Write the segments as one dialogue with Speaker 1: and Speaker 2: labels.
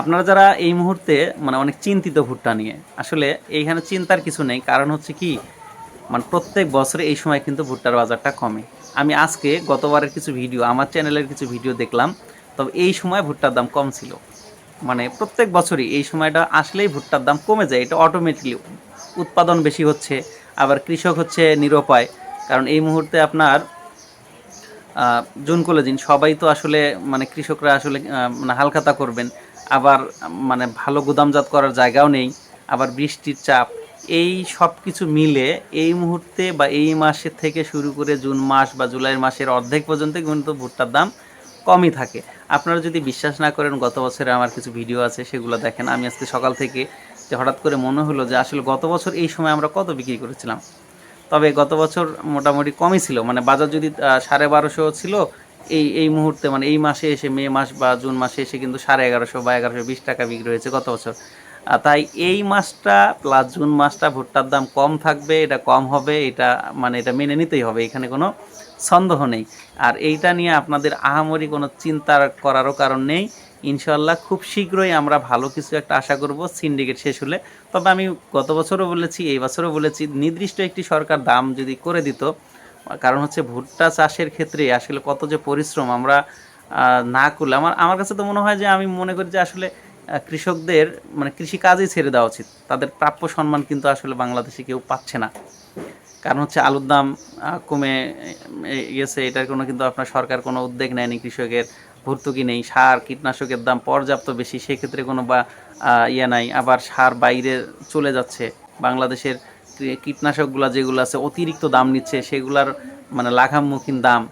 Speaker 1: আপনারা যারা এই মুহূর্তে মানে অনেক চিন্তিত ভুট্টা নিয়ে, আসলে এইখানে চিন্তার কিছু নেই, কারণ হচ্ছে কি মানে প্রত্যেক বছরে এই সময় কিন্তু ভুট্টার বাজারটা কমে। আমি আজকে গতবারের কিছু ভিডিও, আমার চ্যানেলের কিছু ভিডিও দেখলাম, তবে এই সময় ভুট্টার দাম কম ছিল। মানে প্রত্যেক বছরই এই সময়টা আসলেই ভুট্টার দাম কমে যায়, এটা অটোমেটিকলি উৎপাদন বেশি হচ্ছে, আবার কৃষক হচ্ছে নিরুপায়। কারণ এই মুহূর্তে আপনার জুন কলেজিন সবাই তো আসলে মানে কৃষকরা আসলে মানে হালখাতা করবেন। আবার মানে ভালো গুদামজাত করার জায়গাও নেই, আবার বৃষ্টির চাপ, এই সব কিছু মিলে এই মুহূর্তে বা এই মাসের থেকে শুরু করে জুন মাস বা জুলাই মাসের অর্ধেক পর্যন্ত কিন্তু ভুট্টার দাম কমই থাকে। আপনারা যদি বিশ্বাস না করেন, গত বছরে আমার কিছু ভিডিও আছে, সেগুলো দেখেন। আমি আজকে সকাল থেকে যে হঠাৎ করে মনে হলো যে আসলে গত বছর এই সময় আমরা কত বিক্রি করেছিলাম। তবে গত বছর মোটামুটি কমই ছিল মানে বাজার যদি সাড়ে বারোশো ছিল এই এই মুহূর্তে মানে এই মাসে এসে, মে মাস বা জুন মাসে এসে কিন্তু সাড়ে এগারোশো বা এগারোশো বিশ টাকা বিক্রি হয়েছে গত বছর। তাই এই মাসটা প্লাস জুন মাসটা ভুট্টার দাম কম থাকবে, এটা কম হবে, এটা মানে এটা মেনে নিতেই হবে, এখানে কোনো সন্দেহ নেই। আর এইটা নিয়ে আপনাদের আহামরি কোনো চিন্তা করারও কারণ নেই। ইনশাল্লাহ খুব শীঘ্রই আমরা ভালো কিছু একটা আশা করব সিন্ডিকেট শেষ হলে। তবে আমি গত বছরও বলেছি, এই বছরও বলেছি, নির্দিষ্ট একটি সরকার দাম যদি করে দিত কারণ হচ্ছে ভুট্টা চাষের ক্ষেত্রে আসলে কত যে পরিশ্রম আমরা না করলে আমার আমার কাছে তো মনে হয় যে আমি মনে করি যে আসলে কৃষকদের মানে কৃষি কাজই ছেড়ে দেওয়া উচিত। তাদের প্রাপ্য সম্মান কিন্তু আসলে বাংলাদেশে কেউ পাচ্ছে না। কারণ হচ্ছে আলুর দাম কমে গেছে। এটার কোনো কিন্তু আপনার সরকার কোনো উদ্যোগ নেয়নি কৃষকের। ভর্তুকি নেই, সার, কীটনাশকের দাম পর্যাপ্ত বেশি। সেক্ষেত্রে কোনো বা ইয়ে নাই। আবার সার বাইরে চলে যাচ্ছে। বাংলাদেশের কীটনাশকগুলো যেগুলো আছে, অতিরিক্ত দাম নিচ্ছে, সেগুলার মানে লাঘামুখীন দাম,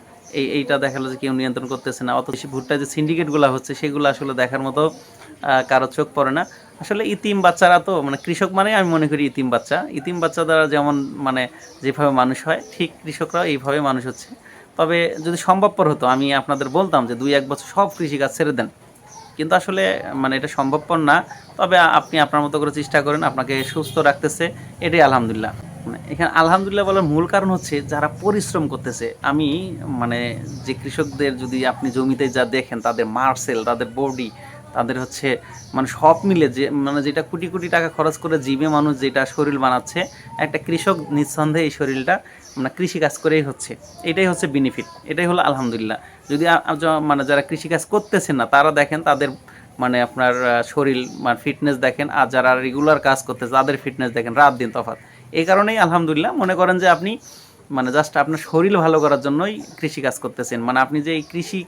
Speaker 1: এই, এইটা দেখাল যে কেউ নিয়ন্ত্রণ করতেছে না। অত বেশি ভুট্টা যে সিন্ডিকেটগুলো হচ্ছে, সেগুলো আসলে দেখার মতো কারও চোখ পড়ে না। আসলে ইতিম বাচ্চারা তো মানে কৃষক মানে আমি মনে করি ইতিম বাচ্চা। ইতিম বাচ্চা দ্বারা যেমন মানে যেভাবে মানুষ হয়, ঠিক কৃষকরাও এইভাবে মানুষ হচ্ছে। তবে যদি সম্ভবপর হতো, আমি আপনাদের বলতাম যে দুই, এক বছর সব কৃষিকাজ ছেড়ে দেন। কিন্তু আসলে মানে এটা সম্ভবপর না। তবে আপনি আপনার মতো করে চেষ্টা করেন, আপনাকে সুস্থ রাখতেছে। এটাই আলহামদুলিল্লাহ। মানে এখানে আলহামদুলিল্লাহ বলার মূল কারণ হচ্ছে, যারা পরিশ্রম করতেছে, আমি মানে যে কৃষকদের যদি আপনি জমিতে যা দেখেন, তাদের মার্সেল, তাদের বডি, তাদের হচ্ছে মানে সব মিলে যে মানে যেটা কোটি কোটি টাকা খরচ করে জিবে মানুষ যেটা শরীর বানাচ্ছে, একটা কৃষক নিঃসন্দেহে এই শরীরটা মানে কৃষিকাজ করেই হচ্ছে। এটাই হচ্ছে বেনিফিট এটাই হলো আলহামদুলিল্লাহ। যদি মানে যারা কৃষিকাজ করতেছেন না, তারা দেখেন তাদের মানে আপনার শরীর মানে ফিটনেস দেখেন, আর যারা রেগুলার কাজ করতেছে, তাদের ফিটনেস দেখেন রাত দিন তফাৎ। এই কারণেই আলহামদুলিল্লাহ মনে করেন যে আপনি মানে জাস্ট আপনার শরীর ভালো করার জন্যই কৃষি কাজ করতেছেন। মানে আপনি যে এই কৃষি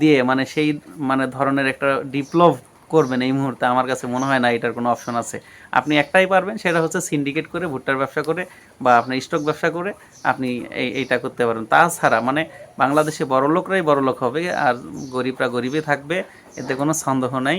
Speaker 1: দিয়ে মানে সেই মানে ধরনের একটা ডিপ্লভ করবেন এই মুহূর্তে আমার কাছে মনে হয় না এটার কোনো অপশন আছে। আপনি একটাই পারবেন, সেটা হচ্ছে সিন্ডিকেট করে, ভুট্টার ব্যবসা করে বা আপনার স্টক ব্যবসা করে আপনি এই, এইটা করতে পারেন। তাছাড়া মানে বাংলাদেশে বড়লোকরাই বড়লোক বড় লোক হবে আর গরিবরা গরিবে থাকবে, এতে কোনো সন্দেহ নাই।